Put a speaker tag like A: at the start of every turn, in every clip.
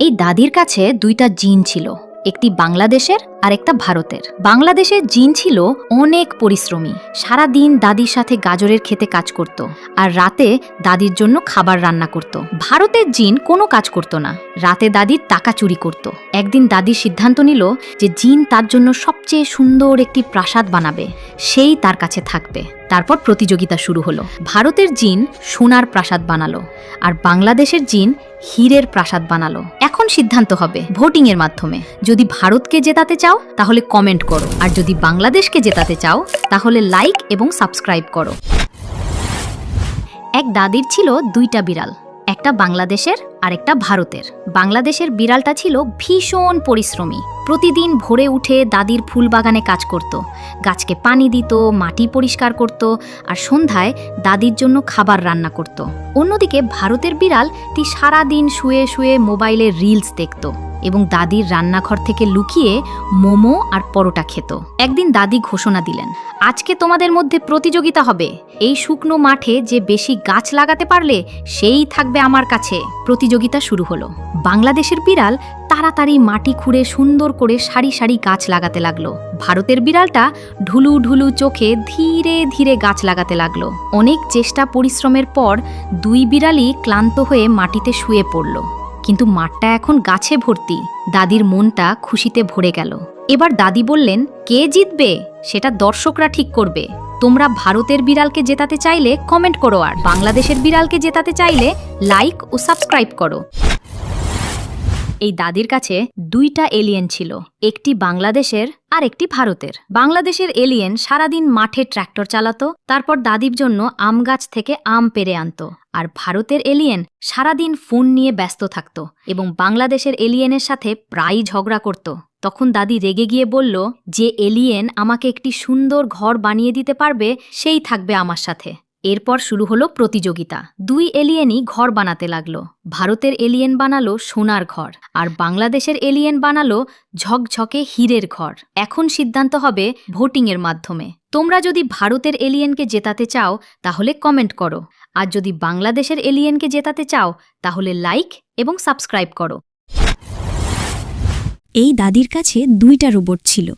A: এই দাদির কাছে দুইটা জিন ছিল, একটি বাংলাদেশের আর একটা ভারতের। বাংলাদেশের জিন ছিল অনেক পরিশ্রমী। সারা দিন দাদির সাথে গাজরের খেতে কাজ করত আর রাতে দাদির জন্য খাবার রান্না করত। ভারতের জিন কোনো কাজ করত না। রাতে দাদির টাকা চুরি করত। একদিন দাদির সিদ্ধান্ত নিল যে জিন তার জন্য সবচেয়ে সুন্দর একটি প্রাসাদ বানাবে। সেই তার কাছে থাকবে। তারপর প্রতিযোগিতা শুরু হলো। ভারতের জিন সোনার প্রাসাদ বানালো আর বাংলাদেশের জিন হীরের প্রাসাদ বানালো। এখন সিদ্ধান্ত হবে ভোটিং এর মাধ্যমে। যদি ভারতকে জেতাতে চাও, তাহলে কমেন্ট করো। আর যদি বাংলাদেশকে জেতাতে চাও, তাহলে লাইক এবং সাবস্ক্রাইব করো। এক দাদির ছিল দুইটা বিড়াল। একটা বাংলাদেশের আর একটা ভারতের। বাংলাদেশের বিড়ালটা ছিল ভীষণ পরিশ্রমী। প্রতিদিন ভোরে উঠে দাদির ফুল বাগানে কাজ করত। গাছকে পানি দিত, মাটি পরিষ্কার করত আর সন্ধ্যায় দাদির জন্য খাবার রান্না করত। অন্যদিকে ভারতের বিড়ালটি সারা দিন শুয়ে শুয়ে মোবাইলে রিলস দেখত। এবং দাদির রান্নাঘর থেকে লুকিয়ে মোমো আর পরোটা খেত। একদিন দাদি ঘোষণা দিলেন, আজকে তোমাদের মধ্যে প্রতিযোগিতা হবে। এই শুকনো মাঠে যে বেশি গাছ লাগাতে পারলে সেই থাকবে আমার কাছে। প্রতিযোগিতা শুরু হলো। বাংলাদেশের বিড়াল তাড়াতাড়ি মাটি খুঁড়ে সুন্দর করে সারি সারি গাছ লাগাতে লাগল। ভারতের বিড়ালটা ঢুলু ঢুলু চোখে ধীরে ধীরে গাছ লাগাতে লাগল। অনেক চেষ্টা পরিশ্রমের পর দুই বিড়ালই ক্লান্ত হয়ে মাটিতে শুয়ে পড়ল। কিন্তু মাঠটা এখন গাছে ভর্তি। দাদির মনটা খুশিতে ভরে গেল। এবার দাদি বললেন, কে জিতবে? সেটা দর্শকরা ঠিক করবে। তোমরা ভারতের বিড়ালকে জেতাতে চাইলে কমেন্ট করো আর বাংলাদেশের বিড়ালকে জেতাতে চাইলে লাইক ও সাবস্ক্রাইব করো। এই দাদির কাছে দুইটা এলিয়েন ছিল। একটি বাংলাদেশের আর একটি ভারতের। বাংলাদেশের এলিয়েন সারাদিন মাঠে ট্র্যাক্টর চালাতো, তারপর দাদির জন্য আম গাছ থেকে আম পেরে আনতো। আর ভারতের এলিয়েন সারাদিন ফোন নিয়ে ব্যস্ত থাকত এবং বাংলাদেশের এলিয়েনের সাথে প্রায়ই ঝগড়া করত। তখন দাদি রেগে গিয়ে বলল, যে এলিয়েন আমাকে একটি সুন্দর ঘর বানিয়ে দিতে পারবে, সেই থাকবে আমার সাথে। এরপর শুরু হলো প্রতিযোগিতা। দুই এলিয়েনই ঘর বানাতে লাগল। ভারতের এলিয়েন বানালো সোনার ঘর, আর বাংলাদেশের এলিয়েন বানালো ঝকঝকে হীরের ঘর। এখন সিদ্ধান্ত হবে ভোটিংয়ের মাধ্যমে। তোমরা যদি ভারতের এলিয়েনকে জেতাতে চাও, তাহলে কমেন্ট করো। আর যদি বাংলাদেশের এলিয়েনকে জেতাতে চাও, তাহলে লাইক এবং সাবস্ক্রাইব করো।
B: এই দাদির কাছে দুইটা রোবট ছিল,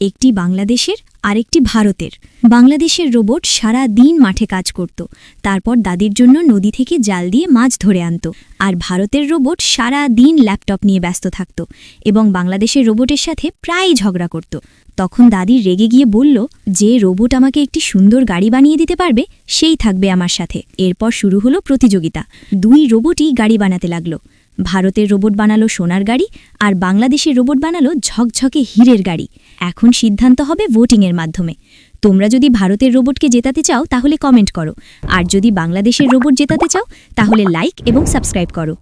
B: একটি বাংলাদেশের আরেকটি ভারতের। বাংলাদেশের রোবট সারা দিন মাঠে কাজ করত। তারপর দাদির জন্য নদী থেকে জাল দিয়ে মাছ ধরে আনত। আর ভারতের রোবট সারা দিন ল্যাপটপ নিয়ে ব্যস্ত থাকত এবং বাংলাদেশের রোবটের সাথে প্রায়ই ঝগড়া করত। তখন দাদি রেগে গিয়ে বলল, যে রোবট আমাকে একটি সুন্দর গাড়ি বানিয়ে দিতে পারবে, সেই থাকবে আমার সাথে। এরপর শুরু হলো প্রতিযোগিতা। দুই রোবটই গাড়ি বানাতে লাগল। ভারতের রোবট বানালো সোনার গাড়ি আর বাংলাদেশের রোবট বানালো ঝকঝকে হীরের গাড়ি। এখন সিদ্ধান্ত হবে ভোটিংয়ের মাধ্যমে। তোমরা যদি ভারতের রোবটকে জেতাতে চাও তাহলে কমেন্ট করো। আর যদি বাংলাদেশের রোবট জেতাতে চাও তাহলে লাইক এবং সাবস্ক্রাইব করো।